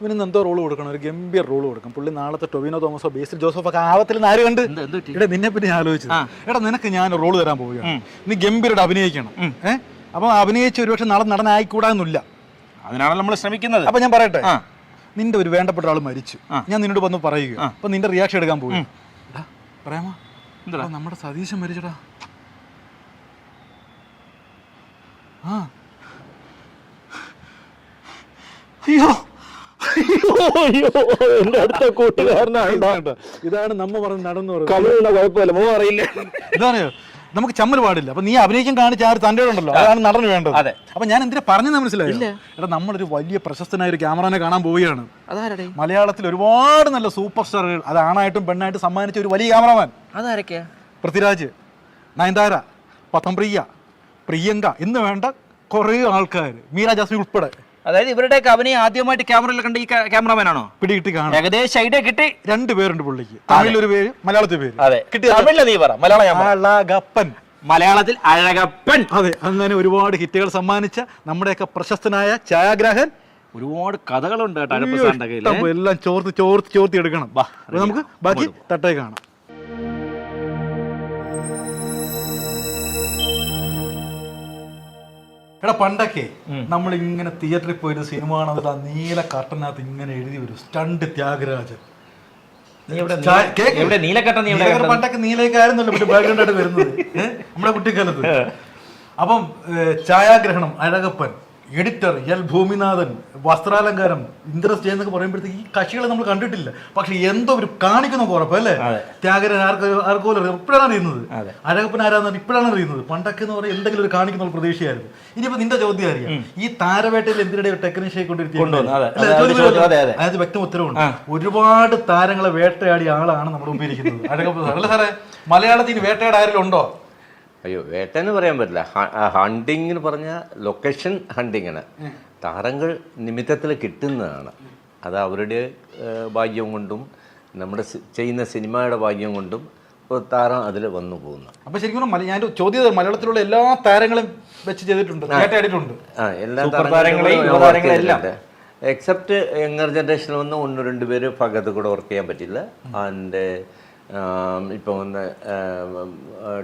ഇവനിന്ന് എന്തോ റോൾ കൊടുക്കണം ഒരു ഗംഭീർ റോൾ കൊടുക്കും പുള്ളി നാളത്തെ ടൊവിനോ തോമസോ ബേസിൽ ജോസഫ് ഒക്കെ ആവത്തിൽ ആര് കണ്ട്? എടാ നിന്നെ പിന്നെ ഞാൻ ആലോചിച്ചു എടാ നിനക്ക് ഞാൻ റോൾ തരാൻ പോവുകയാണ്. നീ ഗംഭീരട അഭിനയിക്കണം. ഏഹ് അപ്പം അഭിനയിച്ച് ഒരുപക്ഷെ നാളെ നടനായിക്കൂടാന്നില്ല അതിനാണല്ലോ നമ്മൾ ശ്രമിക്കുന്നത്. അപ്പൊ ഞാൻ പറയട്ടെ. നിന്റെ ഒരു വേണ്ടപ്പെട്ട ആൾ മരിച്ചു. ഞാൻ നിന്നോട് വന്ന് പറയുക. അപ്പൊ നിന്റെ റിയാക്ഷൻ എടുക്കാൻ പോയി. എടാ പറയാമോ? നമ്മുടെ സതീശൻ മരിച്ചടാ. ആ. അയ്യോ. എന്റെ അടുത്ത കൂട്ടുകാരനാണ്? ഇതാണ് ഇതാണ് നമ്മ പറഞ്ഞ നടന്നു കളിയുള്ള കുഴപ്പമില്ല മോ അറിയില്ല. ഇതാണോ നമുക്ക് ചമ്മൽ പാടില്ല. അപ്പൊ നീ അഭിനയിക്കാൻ കാണിച്ച ആ ഒരു തന്റെ ഉണ്ടല്ലോ. അതാണ് നടന്നു വേണ്ടത്. അതെ. അപ്പൊ ഞാൻ എന്തിനാ പറഞ്ഞെന്ന് മനസ്സിലായില്ല എടാ നമ്മളൊരു വലിയ പ്രശസ്തനായ ഒരു ക്യാമറനെ കാണാൻ പോവുകയാണ്. മലയാളത്തിൽ ഒരുപാട് നല്ല സൂപ്പർ സ്റ്റാറുകൾ അത് ആണായിട്ടും പെണ്ണായിട്ടും സമ്മാനിച്ച ഒരു വലിയ ക്യാമറമാൻ. അതാരൊക്കെയാ? പൃഥ്വിരാജ് നയൻതാര പത്തംപ്രിയ പ്രിയങ്ക എന്ന് വേണ്ട കുറേ ആൾക്കാർ മീര ജാസ്മി ഉൾപ്പെടെ. അതായത് ഇവരുടെ കവനെ ആദ്യമായിട്ട് ക്യാമറയിൽ കണ്ട ഈ ക്യാമറമാൻ ആണോ പിടികിട്ടി കാണാം. ഏകദേശം ഐഡിയ കിട്ടി. രണ്ട് പേരുണ്ട് പുള്ളിക്ക്. തമിഴിലൊരു പേര് മലയാളത്തിൽ പേര്. അതെ. കിട്ടി തമിഴിലെ നീ പറ മലയാളം. അളകപ്പൻ. മലയാളത്തിൽ അഴകപ്പൻ. അതെ അങ്ങനെ ഒരുപാട് ഹിറ്റുകൾ സമ്മാനിച്ച നമ്മുടെയൊക്കെ പ്രശസ്തനായ ഛായാഗ്രാഹൻ. ഒരുപാട് കഥകളുണ്ട് കേട്ടോ എല്ലാം ചോർത്ത് ചോർത്ത് ചോർത്തി എടുക്കണം. നമുക്ക് ബാക്കി തട്ടേ കാണാം. എടാ പണ്ടൊക്കെ നമ്മൾ ഇങ്ങനെ തിയേറ്ററിൽ പോയിട്ട് സിനിമ കാണാൻ ആ നീല കട്ടനകത്ത് ഇങ്ങനെ എഴുതി വരും. സ്റ്റണ്ട് ത്യാഗരാജൻ? പണ്ടൊക്കെ നീലേക്കായിരുന്നല്ലോ മറ്റേ ബാക്ക്ഗ്രൗണ്ട് ആയിട്ട് വരുന്നത്. നമ്മുടെ കുട്ടിക്കാലത്ത്. അപ്പം ഛായാഗ്രഹണം അഴകപ്പൻ. എഡിറ്റർ എൽ ഭൂമിനാഥൻ വസ്ത്രാലങ്കാരം ഇന്ദ്രസ് എന്നൊക്കെ പറയുമ്പോഴത്തേക്ക് ഈ കക്ഷികളെ നമ്മൾ കണ്ടിട്ടില്ല. പക്ഷെ എന്തോ ഒരു കാണിക്കുന്ന കുറപ്പല്ലേ. ത്യാഗരൻ ആർക്ക് ആർക്കോലും ഇപ്പോഴാണ് അറിയുന്നത്. അരകപ്പൻ അഴകപ്പൻ ആരാന്ന് ഇപ്പോഴാണ് അറിയുന്നത്. പണ്ടൊക്കെ എന്ന് പറയുന്നത് എന്തെങ്കിലും ഒരു കാണിക്കുന്ന ഒരു പ്രതീക്ഷയായിരുന്നു. ഇനിയിപ്പോ നിന്റെ ചോദ്യം അറിയാം. ഈ താരവേട്ടയിൽ എന്തിനിടെ ടെക്നീഷ്യൻ കൊണ്ടിരിക്കുന്നത് അതായത് വ്യക്തം ഉത്തരവുണ്ട് ഒരുപാട് താരങ്ങളെ വേട്ടയാടിയ ആളാണ് നമ്മുടെ മുമ്പിൽ ഇരിക്കുന്നത്. അഴകപ്പൻ സാർ അല്ല സാറേ? മലയാളത്തിന് വേട്ടയാടാരിലുണ്ടോ ഉണ്ടോ? അയ്യോ വേട്ടെന്ന് പറയാൻ പറ്റില്ല. ഹണ്ടിങ് എന്ന് പറഞ്ഞാൽ ലൊക്കേഷൻ ഹണ്ടിങ്ങാണ്. താരങ്ങൾ നിമിത്തത്തിൽ കിട്ടുന്നതാണ്. അത് അവരുടെ ഭാഗ്യം കൊണ്ടും നമ്മുടെ ചെയ്യുന്ന സിനിമയുടെ ഭാഗ്യം കൊണ്ടും താരം അതിൽ വന്നു പോകുന്നു. അപ്പൊ ശരിക്കും ഞാൻ ചോദ്യം മലയാളത്തിലുള്ള എല്ലാ താരങ്ങളും വെച്ച് ചെയ്തിട്ടുണ്ട് വേട്ടയാടിയിട്ടുണ്ട് ആ എല്ലാ സൂപ്പർ താരങ്ങളെയും താരങ്ങളും യുവതാരങ്ങളെയും എല്ലാം. എക്സെപ്റ്റ് യങ്ങർ ജനറേഷനിൽ വന്ന് ഒന്ന് രണ്ട് പേര് പകത്ത് കൂടെ വർക്ക് ചെയ്യാൻ പറ്റില്ല. ആൻഡ് ഇപ്പൊ വന്ന്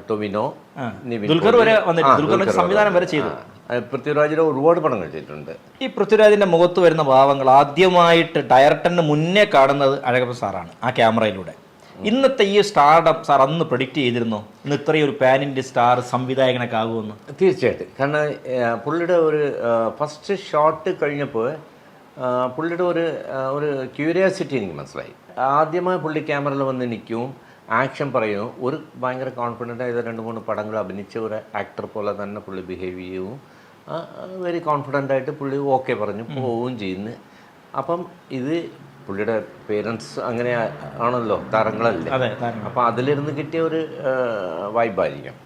ടൊമിനോ ദുൽഖർ വരെ ദുൽഖറിന്റെ സംവിധാനം വരെ ചെയ്തു. പൃഥ്വിരാജിന്റെ ഒരുപാട് പടങ്ങൾ ചെയ്തിട്ടുണ്ട് ഈ പൃഥ്വിരാജിന്റെ മുഖത്ത് വരുന്ന ഭാവങ്ങൾ ആദ്യമായിട്ട് ഡയറക്ടറിന് മുന്നേ കാണുന്നത് അഴകപ്പ സാറാണ് ആ ക്യാമറയിലൂടെ. ഇന്നത്തെ ഈ സ്റ്റാർഡം സാർ അന്ന് പ്രൊഡിക്റ്റ് ചെയ്തിരുന്നോ? ഇന്ന് ഇത്രയും ഒരു പാൻ ഇന്ത്യ സ്റ്റാർ സംവിധായകനൊക്കെ ആകുമെന്ന്? തീർച്ചയായിട്ടും. കാരണം പുള്ളിയുടെ ഒരു ഫസ്റ്റ് ഷോട്ട് കഴിഞ്ഞപ്പോൾ പുള്ളിയുടെ ഒരു ഒരു ക്യൂരിയാസിറ്റി എനിക്ക് മനസ്സിലായി. ആദ്യമായി പുള്ളി ക്യാമറയിൽ വന്ന് നിൽക്കും ആക്ഷൻ പറയും ഒരു ഭയങ്കര കോൺഫിഡന്റ് ആയത് രണ്ട് മൂന്ന് പടങ്ങൾ അഭിനയിച്ച ഒരു ആക്ടർ പോലെ തന്നെ പുള്ളി ബിഹേവ് ചെയ്യും. വെരി കോൺഫിഡന്റ് ആയിട്ട് പുള്ളി ഓക്കെ പറഞ്ഞു പോവുകയും ചെയ്യുന്നു. അപ്പം ഇത് പുള്ളിയുടെ പേരൻസ് അങ്ങനെ ആണല്ലോ താരങ്ങളല്ലേ. അപ്പോൾ അതിലിരുന്ന് കിട്ടിയ ഒരു വൈബായിരിക്കും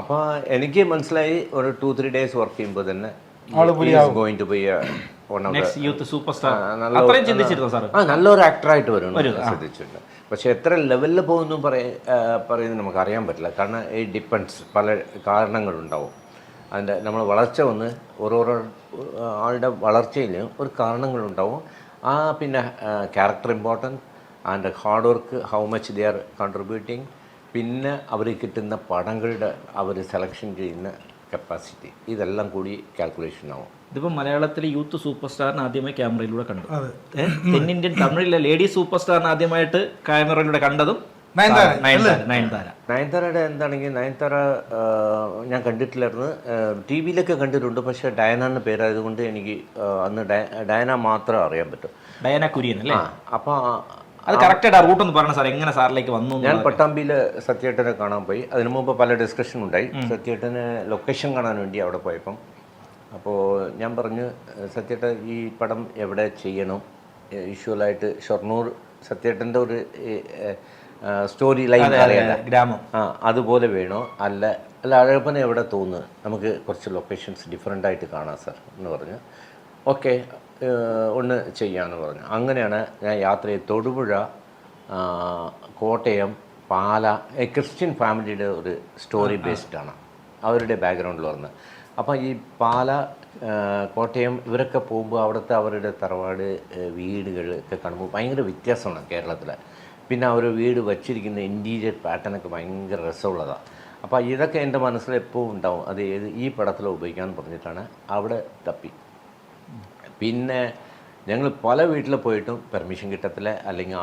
അപ്പോൾ എനിക്ക് മനസ്സിലായി ഒരു ടു ത്രീ ഡേയ്സ് വർക്ക് ചെയ്യുമ്പോൾ തന്നെ going to be youth super star നല്ല അത്രയും ചിന്തിച്ചിരുന്നോ സാർ ആ നല്ലൊരു ആക്ടറായിട്ട് വരും ശ്രദ്ധിച്ചിട്ടുണ്ട്. പക്ഷെ എത്ര ലെവലിൽ പോകുന്നു പറയ പറയുന്നത് നമുക്ക് അറിയാൻ പറ്റില്ല. കാരണം ഈ ഡിപ്പെൻസ് പല കാരണങ്ങളുണ്ടാവും. അതിന്റെ നമ്മൾ വളർച്ച വന്ന് ഓരോരോ ആളുടെ വളർച്ചയിൽ ഒരു കാരണങ്ങളുണ്ടാവും. ആ പിന്നെ character important and hard work how much they are contributing പിന്നെ അവർ കിട്ടുന്ന പടങ്ങളുടെ അവർ സെലക്ഷൻ ചെയ്യുന്ന കപ്പാസിറ്റി ഇതെല്ലാം കൂടി കാൽക്കുലേഷൻ ആവും. ഇതിപ്പോൾ മലയാളത്തിലെ യൂത്ത് സൂപ്പർ സ്റ്റാറിന് ആദ്യമായി ക്യാമറയിലൂടെ കണ്ടു? തെന്നിന്ത്യൻ തമിഴിലെ ലേഡി സൂപ്പർ സ്റ്റാറിന് ആദ്യമായിട്ട് ക്യാമറയിലൂടെ കണ്ടതും നയൻതാര, നയൻതാര നയൻതാര. നയൻതാരയുടെ എന്താണെങ്കിൽ നയൻതാര ഞാൻ കണ്ടിട്ടില്ലായിരുന്നു. ടി വിയിലൊക്കെ കണ്ടിട്ടുണ്ട്. പക്ഷേ ഡയന എന്ന പേരായതുകൊണ്ട് എനിക്ക് അന്ന് ഡയ- ഡയന മാത്രമേ അറിയാൻ പറ്റൂ. ഡയന കുര്യൻ അല്ലേ? അപ്പോൾ അത് കറക്റ്റ് ആ റൂട്ട് ഒന്ന് പറയണം സാർ എങ്ങനെ സാറിലേക്ക് വന്നു ഞാൻ? പട്ടാമ്പിയിൽ സത്യേട്ടനെ കാണാൻ പോയി. അതിനു മുമ്പ് പല ഡിസ്കഷൻ ഉണ്ടായി. സത്യേട്ടന് ലൊക്കേഷൻ കാണാൻ വേണ്ടി അവിടെ പോയപ്പം. അപ്പോൾ ഞാൻ പറഞ്ഞു സത്യേട്ട ഈ പടം എവിടെ ചെയ്യണം? യൂഷ്വലായിട്ട് ഷൊർണൂർ സത്യേട്ടന്റെ ഒരു സ്റ്റോറി ലൈൻ ഗ്രാമം. ആ അതുപോലെ വേണോ? അല്ല അല്ല അഴപ്പനെ എവിടെ തോന്നുന്നു? നമുക്ക് കുറച്ച് ലൊക്കേഷൻസ് ഡിഫറെന്റ് ആയിട്ട് കാണാം സാർ എന്ന് പറഞ്ഞു. ഓക്കെ ഒന്ന് ചെയ്യാമെന്ന് പറഞ്ഞു. അങ്ങനെയാണ് ഞാൻ യാത്ര ചെയ്ത് തൊടുപുഴ കോട്ടയം പാല എ ക്രിസ്ത്യൻ ഫാമിലിയുടെ ഒരു സ്റ്റോറി ബേസ്ഡ് ആണ്. അവരുടെ ബാക്ക്ഗ്രൗണ്ടിൽ വന്ന്. അപ്പം ഈ പാല കോട്ടയം ഇവരൊക്കെ പോകുമ്പോൾ അവിടുത്തെ അവരുടെ തറവാട് വീടുകൾ ഒക്കെ കാണുമ്പോൾ ഭയങ്കര വ്യത്യാസമാണ് കേരളത്തിൽ പിന്നെ അവർ വീട് വച്ചിരിക്കുന്ന ഇന്റീരിയർ പാറ്റേണൊക്കെ ഭയങ്കര രസമുള്ളതാണ് അപ്പോൾ ഇതൊക്കെ എന്റെ മനസ്സിൽ എപ്പോഴും ഉണ്ടാവും. അത് ഏത് ഈ പടത്തിൽ ഉപയോഗിക്കാമെന്ന് പറഞ്ഞിട്ടാണ് അവിടെ തപ്പി. പിന്നെ ഞങ്ങൾ പല വീട്ടിൽ പോയിട്ടും പെർമിഷൻ കിട്ടത്തില്ല അല്ലെങ്കിൽ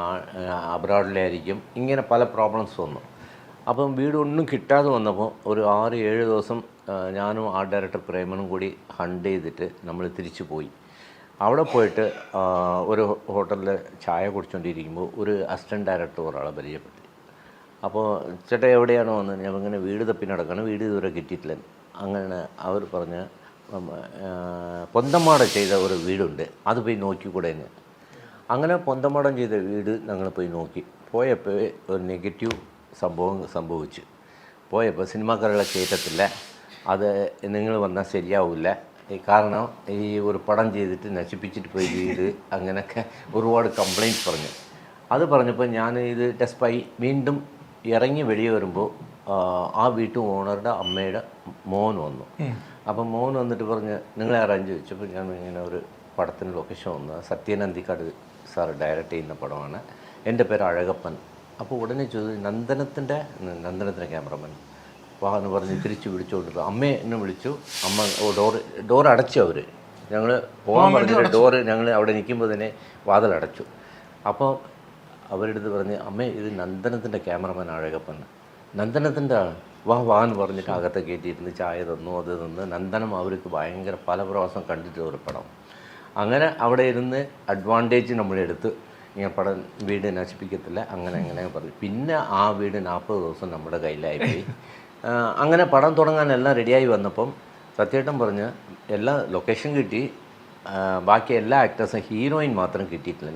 അബ്രോഡിലായിരിക്കും ഇങ്ങനെ പല പ്രോബ്ലംസ് വന്നു. അപ്പം വീട് ഒന്നും കിട്ടാതെ വന്നപ്പോൾ ഒരു ആറ് ഏഴ് ദിവസം ഞാനും ആർട്ട് ഡയറക്ടർ പ്രേമനും കൂടി ഹണ്ട് ചെയ്തിട്ട് നമ്മൾ തിരിച്ചു പോയി. അവിടെ പോയിട്ട് ഒരു ഹോട്ടലിൽ ചായ കുടിച്ചുകൊണ്ടിരിക്കുമ്പോൾ ഒരു അസിസ്റ്റന്റ് ഡയറക്ടർ ഒരാളെ പരിചയപ്പെട്ടു അപ്പോൾ ചേട്ടാ എവിടെയാണോ വന്നത്? ഞാൻ ഇങ്ങനെ വീട് തപ്പി നടക്കണം വീട് ഇതുവരെ കിട്ടിയിട്ടില്ല. അങ്ങനെ അവർ പറഞ്ഞ് ആ, ചെയ്ത ഒരു വീടുണ്ട്. അത് പോയി നോക്കിക്കൂടെ എന്ന് അങ്ങനെ പൊന്തമാടം ചെയ്ത വീട് ഞങ്ങൾ പോയി നോക്കി. പോയപ്പോൾ ഒരു നെഗറ്റീവ് സംഭവം സംഭവിച്ചു. പോയപ്പോൾ സിനിമാക്കാരുടെ കയറ്റത്തില്ല അത് നിങ്ങൾ വന്നാൽ ശരിയാവില്ല. കാരണം ഈ ഒരു പടം ചെയ്തിട്ട് നശിപ്പിച്ചിട്ട് പോയി വീട് അങ്ങനെയൊക്കെ ഒരുപാട് കംപ്ലയിന്റ്സ് പറഞ്ഞു. അത് പറഞ്ഞപ്പോൾ ഞാൻ ഇത് ടെസ്റ്റായി വീണ്ടും ഇറങ്ങി വെളിയെ വരുമ്പോൾ ആ വീട്ടു ഓണറുടെ അമ്മയുടെ മോൻ വന്നു. അപ്പം മോൻ വന്നിട്ട് പറഞ്ഞ് നിങ്ങളെ അറേഞ്ച് ചോദിച്ചപ്പോൾ ഞാൻ ഇങ്ങനെ ഒരു പടത്തിന് ലൊക്കേഷൻ വന്ന് സത്യൻ അന്തിക്കാട് സാർ ഡയറക്റ്റ് ചെയ്യുന്ന പടമാണ്. എന്റെ പേര് അഴകപ്പൻ. അപ്പോൾ ഉടനെ ചോദിച്ചു നന്ദനത്തിന്റെ നന്ദനത്തിന്റെ ക്യാമറമാൻ വാ എന്ന് പറഞ്ഞ് തിരിച്ച് വിളിച്ചുകൊണ്ട്. അമ്മയെ എന്നെ വിളിച്ചു. അമ്മ ഓ ഡോറ് ഡോർ അടച്ചു അവർ ഞങ്ങൾ പോകാൻ പറഞ്ഞിട്ട് ഡോറ് ഞങ്ങൾ അവിടെ നിൽക്കുമ്പോൾ തന്നെ വാതിലടച്ചു. അപ്പോൾ അവരുടെ അടുത്ത് പറഞ്ഞ് അമ്മേ ഇത് നന്ദനത്തിന്റെ ക്യാമറമാൻ അഴകപ്പൻ. നന്ദനത്തിന്റെ വാ വാ എന്ന് പറഞ്ഞിട്ട് അകത്ത് കയറ്റിയിരുന്ന് ചായ തന്നു അത് തന്ന്. നന്ദനം അവർക്ക് ഭയങ്കര പല പ്രാവശ്യം കണ്ടിട്ട് ഒരു പടം. അങ്ങനെ അവിടെ ഇരുന്ന് അഡ്വാന്റേജ് നമ്മളെടുത്ത് ഇങ്ങനെ പടം വീട് നശിപ്പിക്കത്തില്ല അങ്ങനെ അങ്ങനെ പറഞ്ഞു. പിന്നെ ആ വീട് നാൽപ്പത് ദിവസം നമ്മുടെ കയ്യിലായി പോയി അങ്ങനെ പടം തുടങ്ങാനെല്ലാം റെഡിയായി വന്നപ്പം സത്യേട്ടം പറഞ്ഞ് എല്ലാ ലൊക്കേഷൻ കിട്ടി. ബാക്കി എല്ലാ ആക്ടേഴ്സും ഹീറോയിൻ മാത്രം കിട്ടിയിട്ടില്ല.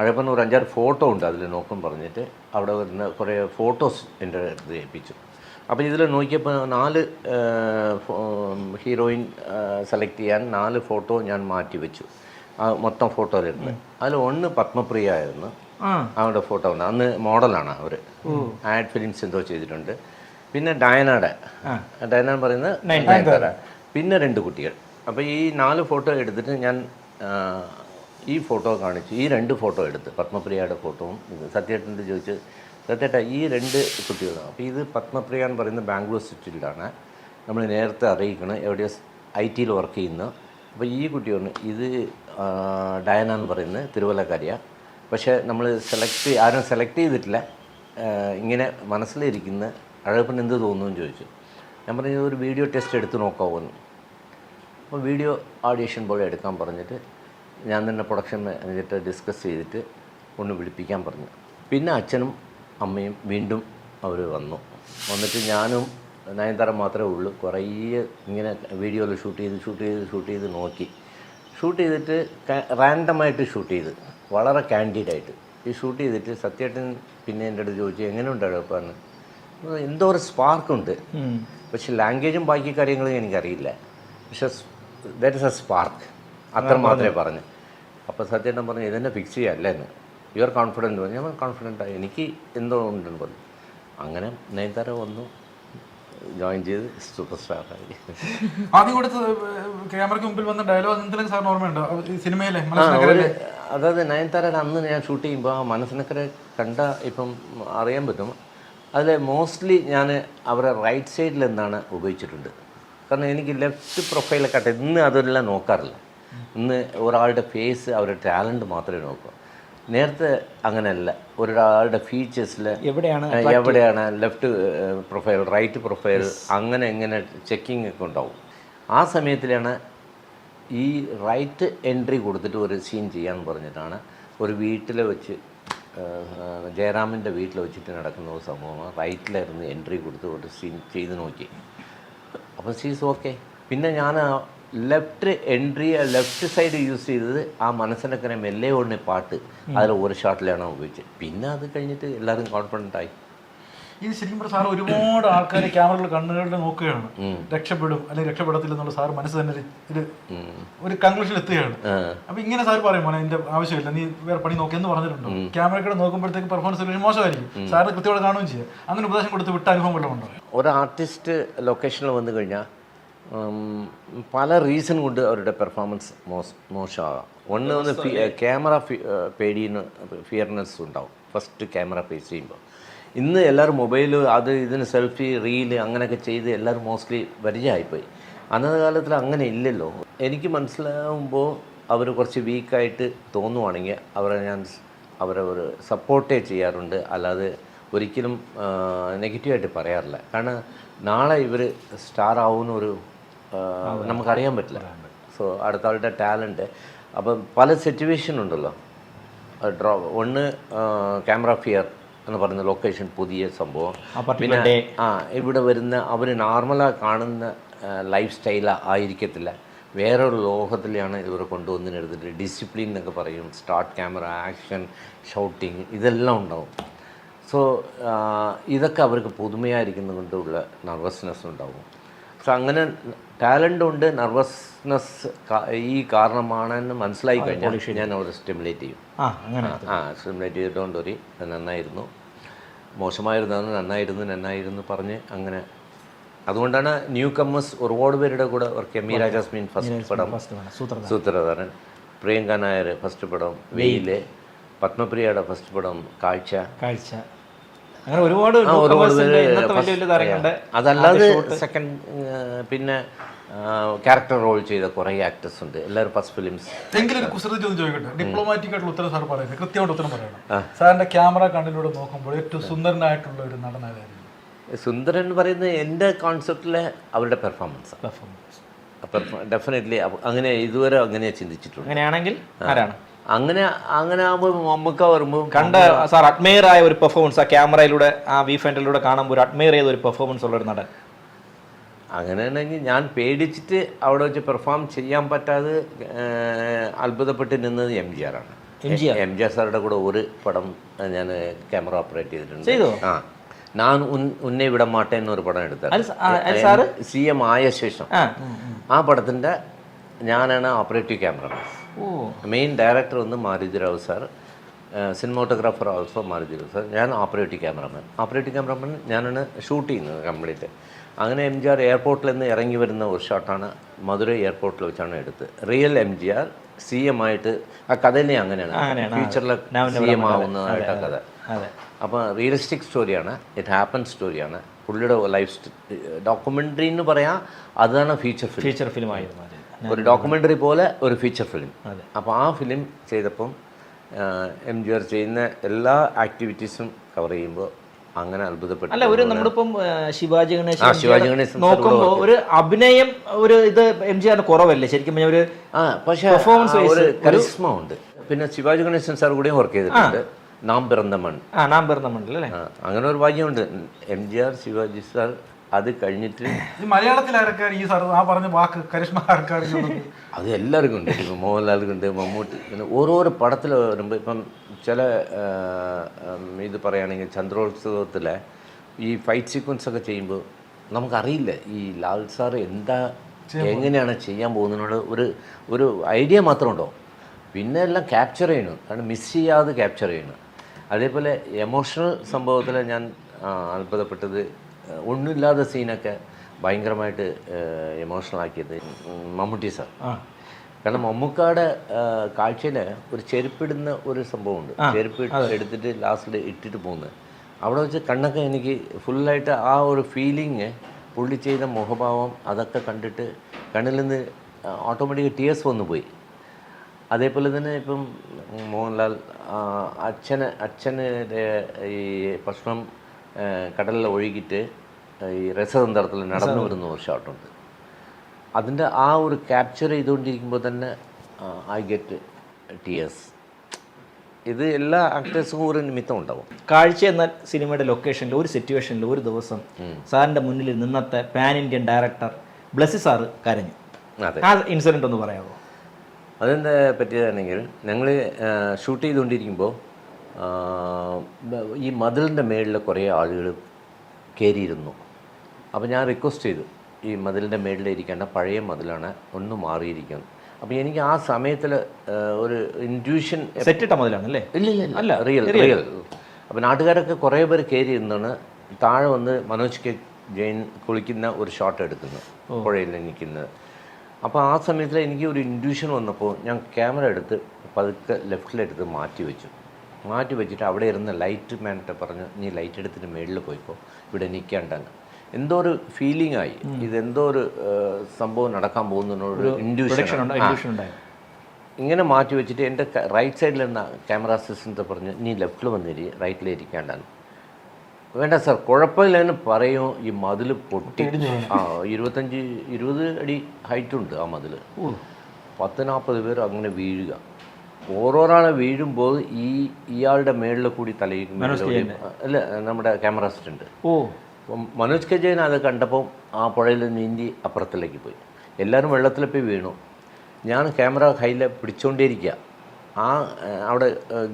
അഴപ്പൻ ഒരു അഞ്ചാറ് ഫോട്ടോ ഉണ്ട് അതിൽ നോക്കും പറഞ്ഞിട്ട് അവിടെ വരുന്ന കുറേ ഫോട്ടോസ് എന്റെ അടുത്ത് ഏൽപ്പിച്ചു. അപ്പോൾ ഇതിൽ നോക്കിയപ്പോൾ നാല് ഹീറോയിൻ സെലക്ട് ചെയ്യാൻ നാല് ഫോട്ടോ ഞാൻ മാറ്റി വെച്ചു. ആ മൊത്തം ഫോട്ടോയിലിരുന്ന് അതിൽ ഒന്ന് പത്മപ്രിയ ആയിരുന്നു. അവരുടെ ഫോട്ടോ ഉണ്ട് അന്ന് മോഡലാണ് അവർ ആഡ് ഫിലിംസ് എന്തോ ചെയ്തിട്ടുണ്ട്. പിന്നെ ഡയനയുടെ ഡയന പറയുന്നത് പിന്നെ രണ്ട് കുട്ടികൾ. അപ്പോൾ ഈ നാല് ഫോട്ടോ എടുത്തിട്ട് ഞാൻ ഈ ഫോട്ടോ കാണിച്ചു. ഈ രണ്ട് ഫോട്ടോ എടുത്ത് പത്മപ്രിയയുടെ ഫോട്ടോവും സത്യേട്ടന്റെ ചോദിച്ചു സത്യേട്ട ഈ രണ്ട് കുട്ടികളാണ്. അപ്പോൾ ഇത് പത്മപ്രിയ എന്ന് പറയുന്ന ബാംഗ്ലൂർ സിറ്റിയിലാണ്. നമ്മൾ നേരത്തെ അറിയിക്കണം എവിടെയോ ഐ ടിയിൽ വർക്ക് ചെയ്യുന്നു. അപ്പോൾ ഈ കുട്ടി പറഞ്ഞു ഇത് ഡയന എന്ന് പറയുന്നത് തിരുവല്ലക്കാരിയാണ് പക്ഷേ നമ്മൾ സെലക്ട് ആരും സെലക്ട് ചെയ്തിട്ടില്ല. ഇങ്ങനെ മനസ്സിലിരിക്കുന്ന അഴപ്പിന് എന്ത് തോന്നുമെന്ന് ചോദിച്ചു. ഞാൻ പറഞ്ഞു ഒരു വീഡിയോ ടെസ്റ്റ് എടുത്ത് നോക്കാവുമെന്ന് അപ്പോൾ വീഡിയോ ഓഡിയേഷൻ പോലെ എടുക്കാൻ പറഞ്ഞിട്ട് ഞാൻ തന്നെ പ്രൊഡക്ഷൻ മാനേജർട്ട് ഡിസ്കസ് ചെയ്തിട്ട് ഒന്ന് വിളിപ്പിക്കാൻ പറഞ്ഞു. പിന്നെ അച്ഛനും അമ്മയും വീണ്ടും അവർ വന്നു. വന്നിട്ട് ഞാനും നയൻതാര മാത്രമേ ഉള്ളൂ. കുറേ ഇങ്ങനെ വീഡിയോയിൽ ഷൂട്ട് ചെയ്ത് ഷൂട്ട് ചെയ്ത് ഷൂട്ട് ചെയ്ത് നോക്കി. ഷൂട്ട് ചെയ്തിട്ട് റാൻഡമായിട്ട് ഷൂട്ട് ചെയ്ത്. വളരെ കാൻഡിഡായിട്ട് ഈ ഷൂട്ട് ചെയ്തിട്ട് സത്യേട്ടൻ പിന്നെ എന്റെ അടുത്ത് ചോദിച്ചു എങ്ങനെ എങ്ങനെയുണ്ട് അഴപ്പാന്ന് എന്തോ ഒരു സ്പാർക്കുണ്ട്. പക്ഷെ ലാംഗ്വേജും ബാക്കി കാര്യങ്ങളും എനിക്കറിയില്ല. പക്ഷെ ദാറ്റ് ഇസ് എ സ്പാർക്ക് അത്ര മാത്രമേ പറഞ്ഞു. അപ്പോൾ സത്യേട്ടൻ പറഞ്ഞു ഇതെന്നെ ഫിക്സ് ചെയ്യല്ല എന്ന്? യു ആർ കോൺഫിഡന്റ് പറഞ്ഞു ഞാൻ കോൺഫിഡന്റ് എനിക്ക് എന്തോ ഉണ്ടെന്ന് പറഞ്ഞു. അങ്ങനെ നയൻതാര വന്നു. ജോയിൻ ചെയ്ത് സൂപ്പർ സ്റ്റാർ ആയി. ആദ്യം കൊടുത്ത് ക്യാമറയ്ക്ക് മുമ്പിൽ വന്ന ഡയലോഗ് എന്തെങ്കിലും സാറിന് ഓർമ്മയുണ്ടോ? സിനിമയിലെ അതായത് നയൻതാര അന്ന് ഞാൻ ഷൂട്ട് ചെയ്യുമ്പോൾ ആ മനസ്സിനക്കരെ കണ്ട ഇപ്പം അറിയാൻ പറ്റും. അതിൽ മോസ്റ്റ്ലി ഞാൻ അവരെ റൈറ്റ് സൈഡിൽ എന്താണ് ഉപയോഗിച്ചിട്ടുണ്ട്. കാരണം എനിക്ക് ലെഫ്റ്റ് പ്രൊഫൈലൊക്കെ ആട്ടെ ഇന്ന് അതെല്ലാം നോക്കാറില്ല. ഇന്ന് ഒരാളുടെ ഫേസ് അവരുടെ ടാലന്റ് മാത്രമേ നോക്കൂ. നേരത്തെ അങ്ങനെയല്ല. ഒരാളുടെ ഫീച്ചേഴ്സിൽ എവിടെയാണ് എവിടെയാണ് ലെഫ്റ്റ് പ്രൊഫൈൽ റൈറ്റ് പ്രൊഫൈൽ അങ്ങനെ എങ്ങനെ ചെക്കിംഗ് ഒക്കെ ഉണ്ടാവും. ആ സമയത്തിലാണ് ഈ റൈറ്റ് എൻട്രി കൊടുത്തിട്ട് ഒരു സീൻ ചെയ്യാൻ പറഞ്ഞിട്ടാണ് ഒരു വീട്ടിൽ വെച്ച് ജയറാമിന്റെ വീട്ടിൽ വെച്ചിട്ട് നടക്കുന്ന ഒരു സംഭവമാണ് റൈറ്റിലായിരുന്നു എൻട്രി കൊടുത്ത് ഒരു സീൻ ചെയ്ത് നോക്കി. അപ്പോൾ സീസ് ഓക്കെ പിന്നെ ഞാൻ left entry left side use ചെയ്തത് ആ മനസ്സിനൊക്കെ മെല്ലെ ഒന്ന് പാട്ട്. അതിൽ ഒരു ഷോട്ടിലാണ് ഉപയോഗിച്ചത്. പിന്നെ അത് കഴിഞ്ഞിട്ട് എല്ലാവരും കോൺഫിഡന്റ് ആയി. ഇത് ശരിക്കും പറഞ്ഞാൽ സാർ ഒരുപാട് ആൾക്കാർ ക്യാമറകൾ കണ്ണുകളിൽ നോക്കുകയാണ്. രക്ഷപ്പെടും അല്ലെങ്കിൽ രക്ഷപ്പെടത്തില്ല എന്നുള്ള സാർ മനസ്സ് തന്നെ ഒരു- ഒരു കൺക്ലൂഷൻ എത്തുകയാണ്. അപ്പൊ ഇങ്ങനെ സാർ പറയും മോനെ എന്റെ ആവശ്യമില്ല നീ വേറെ പണി നോക്കി എന്ന് പറഞ്ഞിട്ടുണ്ടോ. ക്യാമറ നോക്കുമ്പോഴത്തേക്ക് പെർഫോമൻസ് ഒരു മോശമായിരിക്കും. സാറിന് കൃത്യമായിട്ട് കാണുകയും ചെയ്യാം. അങ്ങനെ ഉപദേശം കൊടുത്ത് വിട്ട അനുഭവം വല്ലതും ഉണ്ടോ? ഒരു ആർട്ടിസ്റ്റ് ലൊക്കേഷനിൽ വന്നു കഴിഞ്ഞാൽ പല റീസൺ കൊണ്ട് അവരുടെ പെർഫോമൻസ് മോശ മോശമാകാം. ഒന്ന് ഒന്ന് ക്യാമറ പേടിന്ന് ഫിയർനെസ് ഉണ്ടാവും. ഫസ്റ്റ് ക്യാമറ ഫേസ് ചെയ്യുമ്പോൾ ഇന്ന് എല്ലാവരും മൊബൈൽ അത് ഇതിന് സെൽഫി റീൽ അങ്ങനെയൊക്കെ ചെയ്ത് എല്ലാവരും മോസ്റ്റ്ലി പരിചയമായിപ്പോയി. അന്നത്തെ കാലത്തിൽ അങ്ങനെ ഇല്ലല്ലോ. എനിക്ക് മനസ്സിലാവുമ്പോൾ അവർ കുറച്ച് വീക്കായിട്ട് തോന്നുവാണെങ്കിൽ അവരെ ഞാൻ അവരെ ഒരു സപ്പോർട്ടേ ചെയ്യാറുണ്ട്. അല്ലാതെ ഒരിക്കലും നെഗറ്റീവായിട്ട് പറയാറില്ല. കാരണം നാളെ ഇവർ സ്റ്റാർ ആവുന്ന ഒരു ആ, നമുക്കറിയാൻ പറ്റില്ല. സോ അടുത്ത ആളുടെ ടാലന്റ് അപ്പം പല സിറ്റുവേഷൻ ഉണ്ടല്ലോ. ഡ്രോ ഒന്ന് ക്യാമറ ഫിയർ എന്ന് പറയുന്ന ലൊക്കേഷൻ പുതിയ സംഭവം. പിന്നെ ആ ഇവിടെ വരുന്ന അവർ നോർമലായി കാണുന്ന ലൈഫ് സ്റ്റൈല ആയിരിക്കത്തില്ല. വേറൊരു ലോകത്തിലാണ് ഇവരെ കൊണ്ടുവന്നിനെടുത്തിട്ട് ഡിസിപ്ലിൻ എന്നൊക്കെ പറയും. സ്റ്റാർട്ട് ക്യാമറ ആക്ഷൻ ഷൗട്ടിങ് ഇതെല്ലാം ഉണ്ടാവും. സോ ഇതൊക്കെ അവർക്ക് പുതുമയായിരിക്കുന്നത് കൊണ്ടുള്ള നെർവസ്നെസ് ഉണ്ടാവും. സോ അങ്ങനെ ടാലന്റ് ഉണ്ട് നർവസ്നെസ് ഈ കാരണമാണെന്ന് മനസ്സിലായി കഴിഞ്ഞാൽ ഞാൻ അവരെ സ്റ്റിമുലേറ്റ് ചെയ്യും. ആ സ്റ്റിമുലേറ്റ് ചെയ്തുകൊണ്ട് ഒരു നന്നായിരുന്നു. മോശമായിരുന്നു നന്നായിരുന്നു നന്നായിരുന്നു പറഞ്ഞ് അങ്ങനെ. അതുകൊണ്ടാണ് ന്യൂ കമ്മേഴ്സ് ഒരുപാട് പേരുടെ കൂടെ വർക്ക് ചെയ്യാം. മീര ജാസ്മിൻ ഫസ്റ്റ് പടം. സൂത്രധാരൻ. പ്രിയങ്ക നായർ ഫസ്റ്റ് പടം. വെയിൽ. പത്മപ്രിയയുടെ ഫസ്റ്റ് പടം. കാഴ്ച. കാഴ്ച. അങ്ങനെ ഒരുപാട് ഒരുപാട് അതല്ലാതെ സെക്കൻഡ് പിന്നെ ക്യാരക്ടർ റോൾ ചെയ്ത കുറേ ആക്ടേഴ്സ് ഉണ്ട്. എല്ലാവരും ഫസ്റ്റ് ഫിലിംസ് എങ്കിലും കുസൃതി ചോദ്യം ചോദിക്കട്ടെ? ഡിപ്ലോമാറ്റിക് ആയിട്ടുള്ള ഉത്തരം സാർ പറയുന്നത് കൃത്യമായിട്ട് ഉത്തരം പറയണം. സാറിന്റെ ക്യാമറ കണ്ണിലൂടെ നോക്കുമ്പോൾ ഏറ്റവും സുന്ദരനായിട്ടുള്ള ഒരു നടനായിരുന്നു സുന്ദരൻ എന്ന് പറയുന്നത് എന്റെ കോൺസെപ്റ്റിലെ അവരുടെ പെർഫോമൻസ് പെർഫോമൻസ് ഡെഫിനറ്റ്ലി അങ്ങനെ ഇതുവരെ അങ്ങനെ ചിന്തിച്ചിട്ടുണ്ട്. അങ്ങനെയാണെങ്കിൽ ആരാണ്? അങ്ങനെ അങ്ങനെ ആകുമ്പോൾ നമുക്ക് വരുമ്പോൾ കണ്ട സാർ അഡ്മയർ ആയ ഒരു പെർഫോമൻസ് ആ ക്യാമറയിലൂടെ ആ വി ഫെൻഡിലൂടെ കാണുമ്പോൾ ഒരു അഡ്മയർ ചെയ്ത ഒരു പെർഫോമൻസ് ഉള്ള ഒരു നടൻ. അങ്ങനെയാണെങ്കിൽ ഞാൻ പേടിച്ചിട്ട് അവിടെ വെച്ച് പെർഫോം ചെയ്യാൻ പറ്റാതെ അത്ഭുതപ്പെട്ട് നിന്നത് എം ജി ആറാണ്? എം ജി ആർ സാറുടെ കൂടെ ഒരു പടം ഞാൻ ക്യാമറ ഓപ്പറേറ്റ് ചെയ്തിട്ടുണ്ട്. ആ. ഞാൻ ഉന്നെ വിട മാട്ടേ എന്നൊരു പടം എടുത്തത് സി എം ആയ ശേഷം. ആ. പടത്തിന്റെ ഞാനാണ് ഓപ്പറേറ്റീവ് ക്യാമറ മെയിൻ ഡയറക്ടർ വന്ന് Maruthirao sir cinematographer also Maruthirao sir ഞാൻ ഓപ്പറേറ്റീവ് ക്യാമറമാൻ ഓപ്പറേറ്റീവ് ക്യാമറമാൻ ഞാനാണ് ഷൂട്ട് ചെയ്യുന്നത് കംപ്ലീറ്റ് അങ്ങനെ എം ജി ആർ എയർപോർട്ടിൽ നിന്ന് ഇറങ്ങി വരുന്ന ഒരു ഷോട്ടാണ് മധുര എയർപോർട്ടിൽ വെച്ചാണ് എടുത്ത്. Real M G R C M ആയിട്ട് ആ കഥയിലെ അങ്ങനെയാണ്. അങ്ങനെയാണ്. ഫ്യൂച്ചറിലെ സി എം ആവുന്നതായിട്ട് ആ കഥ. അപ്പോൾ റിയലിസ്റ്റിക് സ്റ്റോറിയാണ് ഇറ്റ് ഹാപ്പൻ സ്റ്റോറിയാണ് പുള്ളിയുടെ ലൈഫ് ഡോക്യുമെന്ററി എന്ന് പറയാം അതാണ് ഫീച്ചർ ഫിലിം ഫീച്ചർ ഫിലിം ആയിരുന്നു ഒരു ഡോക്യുമെന്ററി പോലെ ഒരു ഫീച്ചർ ഫിലിം. അപ്പോൾ ആ ഫിലിം ചെയ്തപ്പം എം ജി ആർ ചെയ്യുന്ന എല്ലാ ആക്ടിവിറ്റീസും കവർ ചെയ്യുമ്പോൾ അങ്ങനെ അത്ഭുതപ്പെട്ടു അല്ല ഒരു നമ്മളിപ്പം ശിവാജി ഗണേശ് ശിവാജി ഗണേശ് നോക്കുമ്പോ നോക്കുമ്പോൾ ഒരു അഭിനയം ഒരു ഇത് എം ജി ആറിന് കുറവല്ലേ? ശരിക്കും പറഞ്ഞാൽ ഒരു പക്ഷേ പെർഫോമൻസ് ഒരു കരിസ്മ ഉണ്ട് പിന്നെ ശിവാജി ഗണേശൻ സാർ കൂടെയും വർക്ക് ചെയ്തിട്ടുണ്ട്. നാം പിറന്ന മൺ ആ നാം പിറന്ന മണ്ണിൽ അല്ലേ അങ്ങനെ ഒരു ഭാഗ്യമുണ്ട്. M G R Sivaji sir അത് കഴിഞ്ഞിട്ട് ഈ മലയാളത്തിൽ ആരൊക്കെയാണ് ഈ സാർ ആ പറഞ്ഞ വാക്ക് കരിഷ്മ ആർക്കാണ് അത് എല്ലാവർക്കും ഉണ്ട്. ഇപ്പം ഉണ്ട് മമ്മൂട്ടി പിന്നെ ഓരോരോ പടത്തിൽ വരുമ്പോൾ ഇപ്പം ചില ഇത് പറയുകയാണെങ്കിൽ ചന്ദ്രോത്സവത്തിലെ ഈ ഫൈറ്റ് സീക്വൻസ് ഒക്കെ ചെയ്യുമ്പോൾ നമുക്കറിയില്ല ഈ ലാൽ സാർ എന്താ എങ്ങനെയാണ് ചെയ്യാൻ പോകുന്നതിനോട് ഒരു ഒരു ഐഡിയ മാത്രം ഉണ്ടോ? പിന്നെ എല്ലാം ക്യാപ്ചർ ചെയ്യണം കാരണം മിസ് ചെയ്യാതെ ക്യാപ്ചർ ചെയ്യണം അതേപോലെ എമോഷണൽ സംഭവത്തിൽ ഞാൻ അത്ഭുതപ്പെട്ടത് ഒന്നുമില്ലാത്ത സീനൊക്കെ ഭയങ്കരമായിട്ട് ഇമോഷണൽ ആക്കിയത് ഉം, മമ്മൂട്ടി സാർ. കാരണം മമ്മൂക്കാടെ കാഴ്ചയിൽ ഒരു ചെരുപ്പിടുന്ന ഒരു സംഭവമുണ്ട്. ചെരുപ്പ് എടുത്തിട്ട് ലാസ്റ്റിൽ ഇട്ടിട്ട് പോകുന്നത് അവിടെ വെച്ച് കണ്ണൊക്കെ എനിക്ക് ഫുള്ളായിട്ട് ആ ഒരു ഫീലിങ് പുള്ളി ചെയ്ത മുഖഭാവം അതൊക്കെ കണ്ടിട്ട് കണ്ണിൽ നിന്ന് ഓട്ടോമാറ്റിക് ടിയേഴ്സ് വന്നു പോയി. അതേപോലെ തന്നെ ഇപ്പം മോഹൻലാൽ അച്ഛനെ അച്ഛന്റെ ഈ ഭക്ഷണം കടലിൽ ഒഴുകിയിട്ട് ഈ രസതന്ത്രത്തിൽ നടന്നു വരുന്ന ഒരു ഷോട്ടുണ്ട്. അതിന്റെ ആ ഒരു ക്യാപ്ചർ ചെയ്തുകൊണ്ടിരിക്കുമ്പോൾ തന്നെ ഐ ഗെറ്റ് ടിയേഴ്സ് ഇത് എല്ലാ ആക്ടേഴ്സും ഒരു നിമിത്തം ഉണ്ടാവും. കാഴ്ച എന്ന സിനിമയുടെ ലൊക്കേഷനിൽ ഒരു സിറ്റുവേഷനിൽ ഒരു ദിവസം സാറിന്റെ മുന്നിൽ നിന്നത്തെ pan Indian director Blessy sir കരഞ്ഞു. ആ ഇൻസിഡന്റ് ഒന്ന് പറയാമോ? അതെന്താ പറ്റിയതാണെങ്കിൽ ഞങ്ങൾ ഷൂട്ട് ചെയ്തുകൊണ്ടിരിക്കുമ്പോൾ ഈ മതിലിന്റെ മേളിൽ കുറേ ആളുകൾ കയറിയിരുന്നു അപ്പോൾ ഞാൻ റിക്വസ്റ്റ് ചെയ്തു. ഈ മതിലിന്റെ മേളിലിരിക്കേണ്ട പഴയ മതിലാണ് ഒന്ന് മാറിയിരിക്കുന്നത് അപ്പോൾ എനിക്ക് ആ സമയത്തിൽ ഒരു ഇൻഡ്യൂഷൻ സെറ്റിട്ട മതിലാണ് അല്ലേ? ഇല്ല ഇല്ല അല്ല റിയൽ റിയൽ അപ്പോൾ നാട്ടുകാരൊക്കെ കുറേ പേര് കയറി ഇരുന്നാണ് താഴെ വന്ന് മനോജ് കെ ജെയിൻ കുളിക്കുന്ന ഒരു ഷോട്ട് എടുക്കുന്നു. പുഴയിൽ നിൽക്കുന്നത്. അപ്പോൾ ആ സമയത്തിൽ എനിക്ക് ഒരു ഇൻഡ്യൂഷൻ വന്നപ്പോൾ ഞാൻ ക്യാമറ എടുത്ത് പതുക്കെ ലെഫ്റ്റിലെടുത്ത് മാറ്റി വെച്ചു. മാറ്റി വെച്ചിട്ട് അവിടെ ഇരുന്ന ലൈറ്റ് മാനിട്ട് പറഞ്ഞു നീ ലൈറ്റ് എടുത്തിട്ട് മേളിൽ പോയിക്കോ. ഇവിടെ നിൽക്കേണ്ടങ്ങ് എന്തോ ഒരു ഫീലിംഗ് ആയി. ഇതെന്തോ ഒരു സംഭവം നടക്കാൻ പോകുന്നതിനോട് ഇൻഡ്യൂഷൻ ഇങ്ങനെ മാറ്റി വെച്ചിട്ട് എന്റെ റൈറ്റ് സൈഡിൽ നിന്ന ക്യാമറ അസിസ്റ്റന്റ് പറഞ്ഞു നീ ലെഫ്റ്റിൽ വന്നിരി റൈറ്റിൽ ഇരിക്കേണ്ടാണ് വേണ്ട സാർ കുഴപ്പമില്ല എന്ന് പറയും. ഈ മതിൽ പൊട്ടി. ആ ഇരുപത്തഞ്ച് ഇരുപത് അടി ഹൈറ്റ് ഉണ്ട് ആ മതിൽ പത്ത് നാൽപ്പത് പേർ അങ്ങനെ വീഴുക. ഓരോരാളെ വീഴുമ്പോൾ ഈ ഇയാളുടെ മേളിൽ കൂടി തലയിൽ അല്ല നമ്മുടെ ക്യാമറ അസിസ്റ്റന്റ് ഓ. അപ്പം മനോജ് കെ ജയൻ അത് കണ്ടപ്പം ആ പുഴയിൽ നീന്തി അപ്പുറത്തിലേക്ക് പോയി. എല്ലാവരും വെള്ളത്തിൽ പോയി വീണു. ഞാൻ ക്യാമറ കയ്യിൽ പിടിച്ചുകൊണ്ടേയിരിക്കുക ആ അവിടെ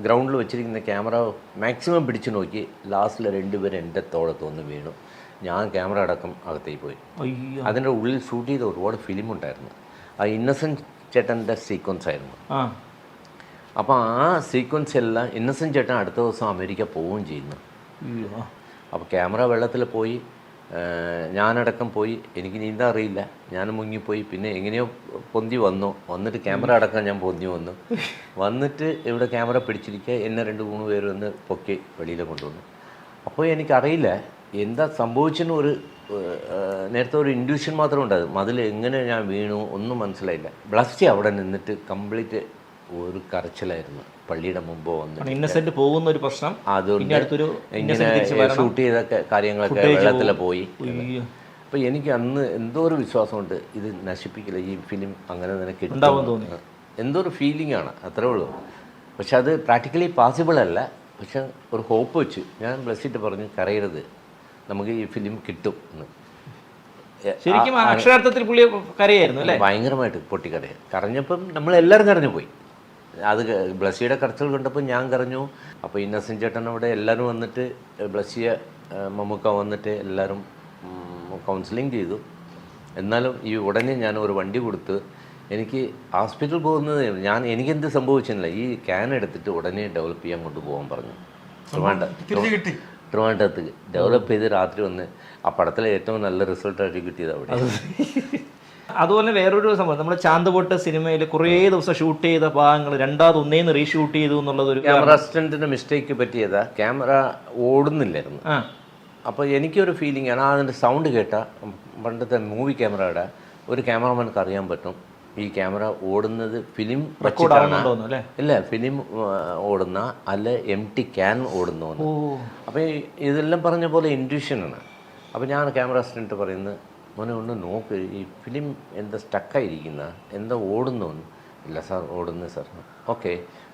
ഗ്രൗണ്ടിൽ വെച്ചിരിക്കുന്ന ക്യാമറ മാക്സിമം പിടിച്ചു നോക്കി. ലാസ്റ്റിൽ രണ്ടുപേരും എന്റെ തോളത്ത് വന്ന് വീണു. ഞാൻ ക്യാമറ അടക്കം അകത്തേക്ക് പോയി. അതിന്റെ ഉള്ളിൽ ഷൂട്ട് ചെയ്ത ഒരുപാട് ഫിലിം ഉണ്ടായിരുന്നു. ആ ഇന്നസെന്റ് ചേട്ടന്റെ സീക്വൻസ് ആയിരുന്നു. അപ്പോൾ ആ സീക്വൻസ് എല്ലാം ഇന്നസെന്റ് ചേട്ടൻ അടുത്ത ദിവസം അമേരിക്ക പോവുകയും ചെയ്യുന്നു. അപ്പോൾ ക്യാമറ വെള്ളത്തിൽ പോയി ഞാനടക്കം പോയി. എനിക്ക് നീന്താൻ അറിയില്ല. ഞാൻ മുങ്ങിപ്പോയി. പിന്നെ എങ്ങനെയോ പൊന്തി വന്നു. വന്നിട്ട് ക്യാമറ അടക്കം ഞാൻ പൊന്തി വന്നു. വന്നിട്ട് ഇവിടെ ക്യാമറ പിടിച്ചിരിക്കുക എന്നെ രണ്ട് മൂന്ന് പേര് വന്ന് പൊക്കി വെളിയിൽ കൊണ്ടുവന്നു. അപ്പോൾ എനിക്കറിയില്ല എന്താ സംഭവിച്ചെന്ന് ഒരു നേരത്തെ ഒരു ഇൻഡ്യൂഷൻ മാത്രം ഉണ്ടായിരുന്നു. അതിൽ എങ്ങനെ ഞാൻ വീണു ഒന്നും മനസ്സിലായില്ല. ബ്ലസ്റ്റി അവിടെ നിന്നിട്ട് കംപ്ലീറ്റ് ഒരു കരച്ചിലായിരുന്നു. പള്ളിയുടെ മുമ്പ് വന്നു ഇന്നസെന്റ് പോകുന്ന ഒരു പ്രശ്നം. അതുകൊണ്ട് ഇങ്ങനെ ഷൂട്ട് ചെയ്ത കാര്യങ്ങളൊക്കെ വെള്ളത്തിൽ പോയി. അപ്പൊ അപ്പോൾ എനിക്ക് അന്ന് എന്തോ ഒരു വിശ്വാസമുണ്ട്. ഇത് നശിപ്പിക്കില്ല. ഈ ഫിലിം അങ്ങനെ തന്നെ കിട്ടും. എന്തോ ഒരു ഫീലിംഗ് ആണ്. അത്രേ ഉള്ളൂ. പക്ഷെ അത് പ്രാക്ടിക്കലി പോസിബിൾ അല്ല. പക്ഷെ ഒരു ഹോപ്പ് വെച്ച് ഞാൻ ബ്ലസ്സിട്ട് പറഞ്ഞു കരയരുത്. നമുക്ക് ഈ ഫിലിം കിട്ടും. എന്ന്. ശരിക്കും അക്ഷരാർത്ഥത്തിൽ പുള്ളി കരയായിരുന്നു അല്ലേ? ഭയങ്കരമായിട്ട് പൊട്ടിക്കരയ. കരഞ്ഞപ്പം നമ്മൾ എല്ലാവരും കരഞ്ഞു പോയി. അത് ബ്ലസ്സിയുടെ കരച്ചിൽ കണ്ടപ്പോൾ ഞാൻ കരഞ്ഞു. അപ്പോൾ ഇന്നസെന്റ് ചേട്ടൻ അവിടെ എല്ലാവരും വന്നിട്ട് ബ്ലസ്സിയെ മമ്മൂക്ക വന്നിട്ട് എല്ലാവരും കൗൺസിലിംഗ് ചെയ്തു. എന്നാലും ഈ ഉടനെ ഞാൻ ഒരു വണ്ടി കൊടുത്ത് എനിക്ക് ഹോസ്പിറ്റൽ പോകുന്നത് ഞാൻ എനിക്കെന്ത് സംഭവിച്ചില്ല ഈ ക്യാൻ എടുത്തിട്ട് ഉടനെ ഡെവലപ്പ് ചെയ്യാൻ പറഞ്ഞു. ട്രിവാൻഡ്രം തിരിച്ചു കിട്ടി. ട്രിവാൻഡ്രത്ത് ഡെവലപ്പ് ചെയ്ത് രാത്രി വന്ന് ആ പടത്തിലെ ഏറ്റവും നല്ല റിസൾട്ടായിട്ട് കിട്ടിയത് അവിടെ അതുപോലെ വേറൊരു സംഭവം നമ്മുടെ ചാന്തപൊട്ട് സിനിമയിൽ കുറേ ദിവസം ഷൂട്ട് ചെയ്ത ഭാഗങ്ങൾ രണ്ടാമത് ഒന്നേന്ന് റീഷൂട്ട് ചെയ്തു എന്നുള്ളത് ഒരു ക്യാമറ അസിസ്റ്റന്റിന്റെ മിസ്റ്റേക്ക് പറ്റിയതാ. ക്യാമറ ഓടുന്നില്ലായിരുന്നു. അപ്പൊ അപ്പോൾ എനിക്കൊരു ഫീലിംഗ് ആണ് അതിന്റെ സൗണ്ട് കേട്ട പണ്ടത്തെ മൂവി ക്യാമറയുടെ ഒരു ക്യാമറമാൻക്ക് അറിയാൻ പറ്റും ഈ ക്യാമറ ഓടുന്നത് ഫിലിം വെച്ചിട്ടാണ്. ഇല്ല ഫിലിം ഓടുന്ന അല്ല എം ടി ക്യാൻ ഓടുന്നു അപ്പോൾ ഇതെല്ലാം പറഞ്ഞ പോലെ ഇൻഡ്യൂഷനാണ് അപ്പോൾ ഞാൻ ക്യാമറ അസിസ്റ്റന്റ് പറയുന്നത് മോനെ ഒന്ന് നോക്ക് ഈ ഫിലിം എന്താ സ്റ്റക്കായിരിക്കുന്ന എന്താ ഓടുന്നു ഇല്ല സാർ ഓടുന്നു സാർ. ഓക്കെ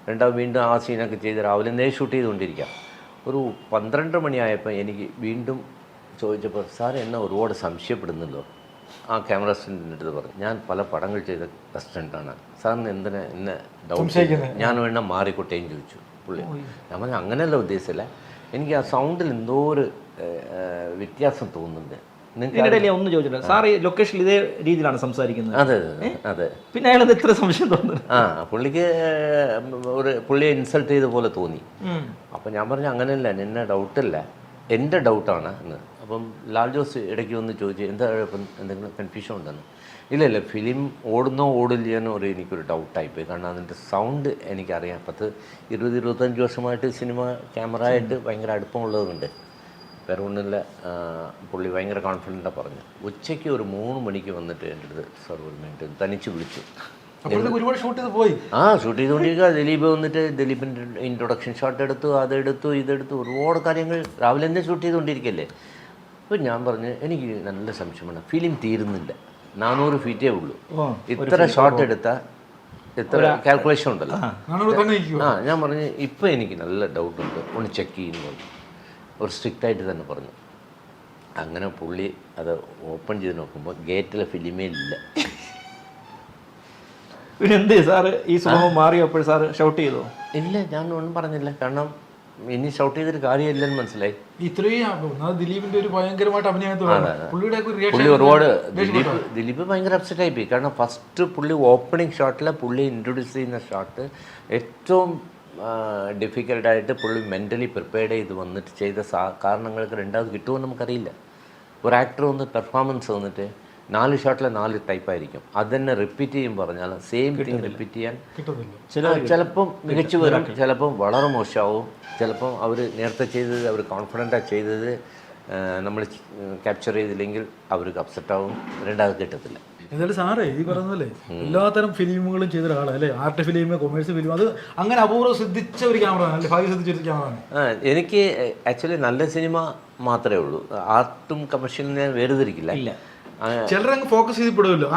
രണ്ടാമത് വീണ്ടും ആ സീനൊക്കെ ചെയ്ത് രാവിലെ നേരെ ഷൂട്ട് ചെയ്തുകൊണ്ടിരിക്കാം. ഒരു പന്ത്രണ്ട് മണിയായപ്പോൾ എനിക്ക് വീണ്ടും ചോദിച്ചപ്പോൾ സാർ എന്നെ ഒരുപാട് സംശയപ്പെടുന്നല്ലോ ആ ക്യാമറ അസിസ്റ്റന്റിന്റെ അടുത്ത് പറഞ്ഞു ഞാൻ പല പടങ്ങൾ ചെയ്ത അസിസ്റ്റന്റാണ്. സാറിന് എന്തിനാ എന്നെ ഡൗട്ട് ഞാൻ വേണ്ട മാറിക്കോട്ടേന്ന് ചോദിച്ചു പുള്ളി. ഞാൻ പറഞ്ഞു അങ്ങനെയല്ല ഉദ്ദേശിച്ചില്ല എനിക്ക് ആ സൗണ്ടിൽ എന്തോ ഒരു വ്യത്യാസം തോന്നുന്നുണ്ട്. ഇതിനിടയിൽ ഒന്ന് ചോദിച്ചില്ല സാർ ഈ ലൊക്കേഷനിൽ ഇതേ രീതിയിലാണ് സംസാരിക്കുന്നത്. അതെ അതെ പിന്നെ അയാൾ ഇത്ര സംശയം തോന്നുന്നു. ആ പുള്ളിക്ക് ഒരു പുള്ളിയെ ഇൻസൾട്ട് ചെയ്ത പോലെ തോന്നി. അപ്പം ഞാൻ പറഞ്ഞു അങ്ങനെയല്ല നിന്നെ ഡൗട്ടല്ല എന്റെ ഡൗട്ടാണ് എന്ന്. അപ്പം ലാൽ ജോസ് ഇടയ്ക്ക് വന്ന് ചോദിച്ചു എന്താ ഇപ്പം എന്തെങ്കിലും കൺഫ്യൂഷൻ ഉണ്ടെന്ന്? ഇല്ല ഇല്ല ഫിലിം ഓടുന്നോ ഓടില്ലെന്നോ ഒരു എനിക്കൊരു ഡൗട്ടായിപ്പോയി കാരണം അതിന്റെ സൗണ്ട് എനിക്കറിയാം. പത്ത് ഇരുപത് ഇരുപത്തഞ്ച് വർഷമായിട്ട് സിനിമ ക്യാമറ ആയിട്ട് ഭയങ്കര അടുപ്പമുള്ളതുകൊണ്ട്. ആ, പുള്ളി ഭയങ്കര കോൺഫിഡന്റാണ് പറഞ്ഞു. ഉച്ചയ്ക്ക് ഒരു മൂന്ന് മണിക്ക് വന്നിട്ട് എന്റെ അടുത്ത് സാർ ഒരു മിനിറ്റ് തനിച്ച് വിളിച്ചു. ഒരുപാട് ഷൂട്ട് ചെയ്ത് പോയി. ആ ഷൂട്ട് ചെയ്തുകൊണ്ടിരിക്കുക. ദിലീപ് വന്നിട്ട് ദിലീപിന്റെ ഇൻട്രൊഡക്ഷൻ ഷോട്ട് എടുത്തു അതെടുത്തു ഇതെടുത്തു ഒരുപാട് കാര്യങ്ങൾ രാവിലെ തന്നെ ഷൂട്ട് ചെയ്തുകൊണ്ടിരിക്കല്ലേ. അപ്പോൾ ഞാൻ പറഞ്ഞു എനിക്ക് നല്ല സംശയമാണ് ഫിലിം തീരുന്നില്ല. നാനൂറ് ഫീറ്റേ ഉള്ളൂ. ഇത്ര ഷോട്ട് എടുത്താൽ ഇത്ര കാൽക്കുലേഷൻ ഉണ്ടല്ലോ. ആ ഞാൻ പറഞ്ഞു ഇപ്പം എനിക്ക് നല്ല ഡൗട്ടുണ്ട് ഒന്ന് ചെക്ക് ചെയ്യുന്നു. ഒരു സ്ട്രിക്റ്റ് ആയിട്ട് തന്നെ പറഞ്ഞു. അങ്ങനെ പുള്ളി അത് ഓപ്പൺ ചെയ്ത് നോക്കുമ്പോൾ ഗേറ്റിലെ ഫിലിമേ ഇല്ല. പിന്നെ സാറ് ഈ സ്വഭാവം മാറിയപ്പോൾ സാർ ഷൗട്ട് ചെയ്തോ? ഇല്ല ഞാൻ ഒന്നും പറഞ്ഞില്ല. കാരണം ഇനി ഷൗട്ട് ചെയ്തിട്ട് കാര്യമില്ലെന്ന് മനസ്സിലായി. ഇത്രയും ദിലീപിന്റെ ഒരു ഭയങ്കരമായിട്ട് പുള്ളി റിയാക്ഷൻ ഒരുപാട് ദിലീപ് ദിലീപ് ഭയങ്കര അപ്സെറ്റ് ആയിപ്പോയി. കാരണം ഫസ്റ്റ് പുള്ളി ഓപ്പണിംഗ് ഷോട്ടിലെ പുള്ളി ഇൻട്രൊഡ്യൂസ് ചെയ്യുന്ന ഷോട്ട് ഏറ്റവും ഡിഫിക്കൽട്ടായിട്ട് പുള്ളി മെന്റലി പ്രിപ്പയർഡ് ചെയ്ത് വന്നിട്ട് ചെയ്ത സാ കാരണങ്ങൾക്ക് രണ്ടാമത് കിട്ടുമെന്ന് നമുക്കറിയില്ല. ഒരു ആക്ടർ വന്ന് പെർഫോമൻസ് വന്നിട്ട് നാല് ഷോട്ടിലെ നാല് ടൈപ്പ് ആയിരിക്കും. അത് തന്നെ റിപ്പീറ്റ് ചെയ്യും പറഞ്ഞാൽ സെയിം തിങ് റിപ്പീറ്റ് ചെയ്യാൻ ചിലപ്പം മികച്ചു വരും. ചിലപ്പം വളരെ മോശമാവും. ചിലപ്പം അവർ നേരത്തെ ചെയ്തത് അവർ കോൺഫിഡന്റാണ് ചെയ്തത് നമ്മൾ ക്യാപ്ചർ ചെയ്തില്ലെങ്കിൽ അവർക്ക് അപ്സെറ്റ് ആവും. രണ്ടാമത് കിട്ടത്തില്ല. എന്തായാലും സാറേ ഈ പറഞ്ഞല്ലേ എല്ലാത്തരം ഫിലിമുകളും ചെയ്ത ഒരാളാണ് അല്ലേ? ആർട്ട് ഫിലിം കൊമേഴ്സ് ഫിലിം അത് അങ്ങനെ അപൂർവം ശ്രദ്ധിച്ച ഒരു ക്യാമറ അല്ലെ? ഭാഗ്യം സിദ്ധിച്ച ഒരു ക്യാമറ എനിക്ക് ആക്ച്വലി നല്ല സിനിമ മാത്രമേ ഉള്ളൂ. ആർട്ടും കമേഴ്ഷ്യലും ഞാൻ വേർതിരിക്കില്ല. ചിലരങ്ങ് ഫോക്കസ് ചെയ്യപ്പെടുമല്ലോ.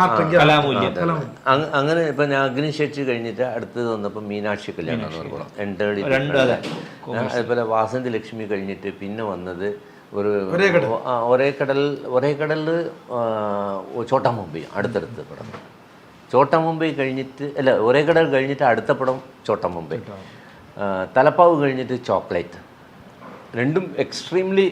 അങ്ങനെ ഇപ്പൊ ഞാൻ അഗ്നിശേഷി കഴിഞ്ഞിട്ട് അടുത്തത് വന്നപ്പോൾ മീനാക്ഷി കല്യാണം എന്ന് പറഞ്ഞു അതുപോലെ വാസന്തി ലക്ഷ്മി കഴിഞ്ഞിട്ട് പിന്നെ വന്നത് ഒരു ഒരേ കടൽ. ഒരേ കടലിൽ ചോട്ടാ മുംബൈ അടുത്തടുത്ത് പടം. ചോട്ടാ മുംബൈ കഴിഞ്ഞിട്ട് അല്ല ഒരേ കടൽ കഴിഞ്ഞിട്ട് അടുത്ത പടം ചോട്ടാ മുംബൈ തലപ്പാവ് കഴിഞ്ഞിട്ട് ചോക്ലേറ്റ്. രണ്ടും എക്സ്ട്രീംലി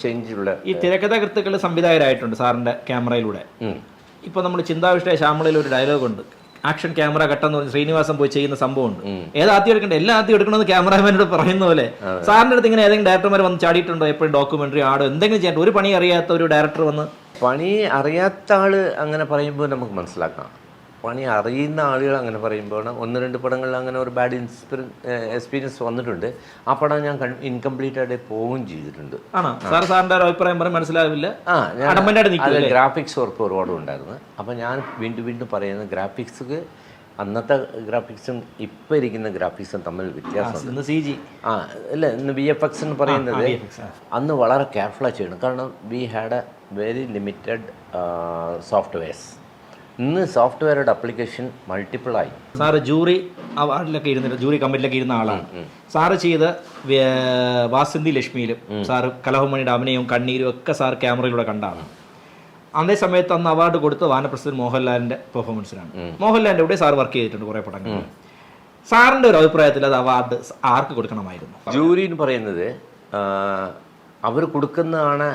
ചേഞ്ച് ഉള്ള ഈ തിരക്കഥാകൃത്തുക്കൾ സംവിധായകരായിട്ടുണ്ട് സാറിന്റെ ക്യാമറയിലൂടെ. ഇപ്പോൾ ഇപ്പൊ നമ്മൾ ചിന്താവിഷ്ട ശ്യാമളയിൽ ഒരു ഡയലോഗ് ഉണ്ട് ആക്ഷൻ ക്യാമറ ഘട്ടം പറഞ്ഞ് ശ്രീനിവാസൻ പോയി ചെയ്യുന്ന സംഭവമുണ്ട്. ഏത് ആദ്യം എടുക്കേണ്ടത് എല്ലാം ആദ്യം എടുക്കണമെന്ന് ക്യാമറാമാനോട് പറയുന്ന പോലെ. സാറിന്റെ അടുത്ത് ഇങ്ങനെ ഏതെങ്കിലും ഡയറക്ടർമാർ വന്ന് ചാടിയിട്ടുണ്ടോ? എപ്പോഴും ഡോക്യുമെന്ററി ആടോ? എന്തെങ്കിലും ചെയ്യണ്ട ഒരു പണി അറിയാത്ത ഒരു ഡയറക്ടർ വന്ന് പണി അറിയാത്ത ആൾ അങ്ങനെ പറയുമ്പോൾ നമുക്ക് മനസ്സിലാക്കാം. പണി അറിയുന്ന ആളുകൾ അങ്ങനെ പറയുമ്പോൾ ഒന്ന് രണ്ട് പടങ്ങളിൽ അങ്ങനെ ഒരു ബാഡ് ഇൻസ്പിറ എക്സ്പീരിയൻസ് വന്നിട്ടുണ്ട്. ആ പടം ഞാൻ ഇൻകംപ്ലീറ്റ് ആയിട്ട് പോവുകയും ചെയ്തിട്ടുണ്ട്. ആണോ? സാർ സാറിന്റെ ഒരു അഭിപ്രായം പറയും മനസ്സിലാവില്ല? ആ ഗ്രാഫിക്സ് വർക്ക് ഒരുപാട് ഉണ്ടായിരുന്നു അപ്പം ഞാൻ വീണ്ടും വീണ്ടും പറയുന്നത് ഗ്രാഫിക്സ് അന്നത്തെ ഗ്രാഫിക്സും ഇപ്പം ഇരിക്കുന്ന ഗ്രാഫിക്സും തമ്മിൽ വ്യത്യാസമുണ്ട്. സി ജി ആ ഇല്ല ഇന്ന് വി എഫ് എക്സ് എന്ന് പറയുന്നത് അന്ന് വളരെ കെയർഫുള്ളായി ചെയ്യണം. കാരണം we had a very limited softwares ഇന്ന് സോഫ്റ്റ്വെയറുടെ അപ്ലിക്കേഷൻ മൾട്ടിപ്പിളായി. സാറ് ജൂറി അവാർഡിലൊക്കെ ഇരുന്നിട്ട് ജൂറി കമ്മിറ്റിലൊക്കെ ഇരുന്ന ആളാണ്. സാറ് ചെയ്ത വാസന്തി ലക്ഷ്മിയിലും സാറ് കലഹമണിയുടെ അഭിനയവും കണ്ണീരും ഒക്കെ സാർ ക്യാമറയിലൂടെ കണ്ടാണ്. അതേ സമയത്ത് അന്ന് അവാർഡ് കൊടുത്ത വാനപ്രസിദ്ധൻ മോഹൻലാലിന്റെ പെർഫോമൻസിനാണ് മോഹൻലാലിന്റെ കൂടെ സാർ വർക്ക് ചെയ്തിട്ടുണ്ട് കുറെ പടങ്ങൾ സാറിന്റെ ഒരു അഭിപ്രായത്തിൽ അത് അവാർഡ് ആർക്ക് കൊടുക്കണമായിരുന്നു? ജൂറി എന്ന് പറയുന്നത് അവർ കൊടുക്കുന്നതാണ്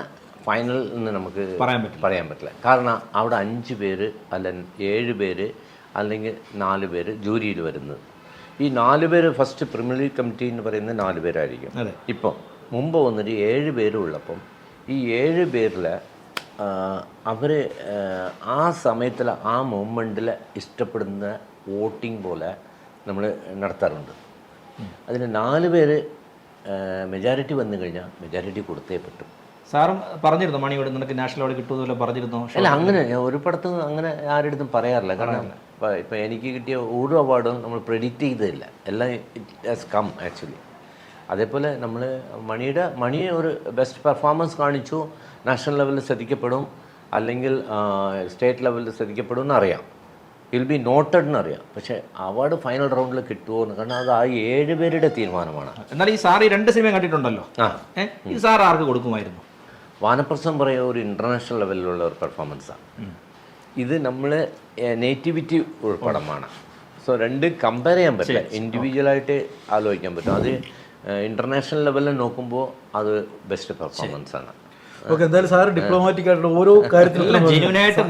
ഫൈനൽ എന്ന് നമുക്ക് പറയാൻ പറ്റില്ല. പറയാൻ പറ്റില്ല. കാരണം അവിടെ അഞ്ച് പേര് അല്ല ഏഴ് പേര് അല്ലെങ്കിൽ നാല് പേര് ജൂരിയിൽ വരുന്നത്. ഈ നാല് പേര് ഫസ്റ്റ് പ്രിമിനറി കമ്മിറ്റി എന്ന് പറയുന്നത് നാല് പേരായിരിക്കും. ഇപ്പം മുമ്പ് വന്നിട്ട് ഏഴ് പേരുള്ളപ്പം ഈ ഏഴ് പേരിൽ അവർ ആ സമയത്തിൽ ആ മൂമെന്റിൽ ഇഷ്ടപ്പെടുന്ന വോട്ടിംഗ് പോലെ നമ്മൾ നടത്താറുണ്ട്. അതിന് നാല് പേര് മെജോറിറ്റി വന്നു കഴിഞ്ഞാൽ മെജോറിറ്റി കൊടുത്തേ പറ്റും. സാറും പറഞ്ഞിരുന്നു മണിയോട് നിനക്ക് നാഷണൽ അവാർഡ് കിട്ടുമെന്നല്ലോ പറഞ്ഞിരുന്നു? അല്ല അങ്ങനെ ഒരു പടത്ത് അങ്ങനെ ആരുടെ പറയാറില്ല. കാരണം ഇപ്പം ഇപ്പം എനിക്ക് കിട്ടിയ ഓരോ അവാർഡും നമ്മൾ പ്രെഡിക്റ്റ് ചെയ്തതില്ല. എല്ലാം ഇറ്റ് ഹാസ് കം ആക്ച്വലി അതേപോലെ നമ്മൾ മണിയുടെ മണിയെ ഒരു ബെസ്റ്റ് പെർഫോമൻസ് കാണിച്ചു. നാഷണൽ ലെവലിൽ ശ്രദ്ധിക്കപ്പെടും. അല്ലെങ്കിൽ സ്റ്റേറ്റ് ലെവലിൽ ശ്രദ്ധിക്കപ്പെടും എന്നറിയാം. വിൽ ബി നോട്ടഡ് എന്നറിയാം. പക്ഷേ അവാർഡ് ഫൈനൽ റൗണ്ടിൽ കിട്ടുമോ എന്ന് കാരണം അത് ആ ഏഴ് പേരുടെ തീരുമാനമാണ്. എന്നാൽ ഈ സാർ ഈ രണ്ട് സിനിമയും കണ്ടിട്ടുണ്ടല്ലോ? ആ. ഈ സാർ ആർക്ക് കൊടുക്കുമായിരുന്നു? വാനപ്രസ്ഥം പറയുക ഒരു ഇന്റർനാഷണൽ ലെവലിലുള്ള ഒരു പെർഫോമൻസാണ് ഇത് നമ്മൾ നേറ്റിവിറ്റി ഒരു പടമാണ് സോ രണ്ട് കമ്പയർ ചെയ്യാൻ പറ്റില്ല. ഇൻഡിവിജ്വലായിട്ട് ആലോചിക്കാൻ പറ്റും. അത് ഇന്റർനാഷണൽ ലെവലിൽ നോക്കുമ്പോൾ അത് ബെസ്റ്റ് പെർഫോമൻസ് ആണ്. ഓക്കെ എന്തായാലും സാർ ഡിപ്ലോമാറ്റിക് ആയിട്ടുള്ള ഓരോ കാര്യത്തിലും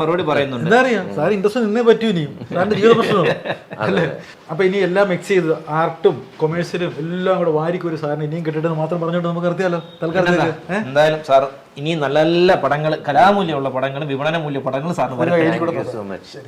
മറുപടി പറയുന്നുണ്ട്. എന്താ അറിയാം? സാർ ഇൻട്രസ്റ്റ് നിന്നേ പറ്റൂ ഇനിയും. സാറിന്റെ ജീവിത പ്രശ്നമാണ് അല്ലേ? അപ്പൊ ഇനി എല്ലാം മിക്സ് ചെയ്ത് ആർട്ടും കൊമേഴ്സിലും എല്ലാം കൂടെ വാരിക്കൊരു സാറിന് ഇനിയും കിട്ടട്ടെന്ന് മാത്രം പറഞ്ഞുകൊണ്ട് നമുക്ക് നിർത്തിയാലോ? തൽക്കാലത്തേക്ക്. എന്തായാലും സാർ ഇനി നല്ല നല്ല പടങ്ങൾ കലാമൂല്യമുള്ള പടങ്ങൾ വിപണന മൂല്യ പടങ്ങൾ സാറിന് മച്ച്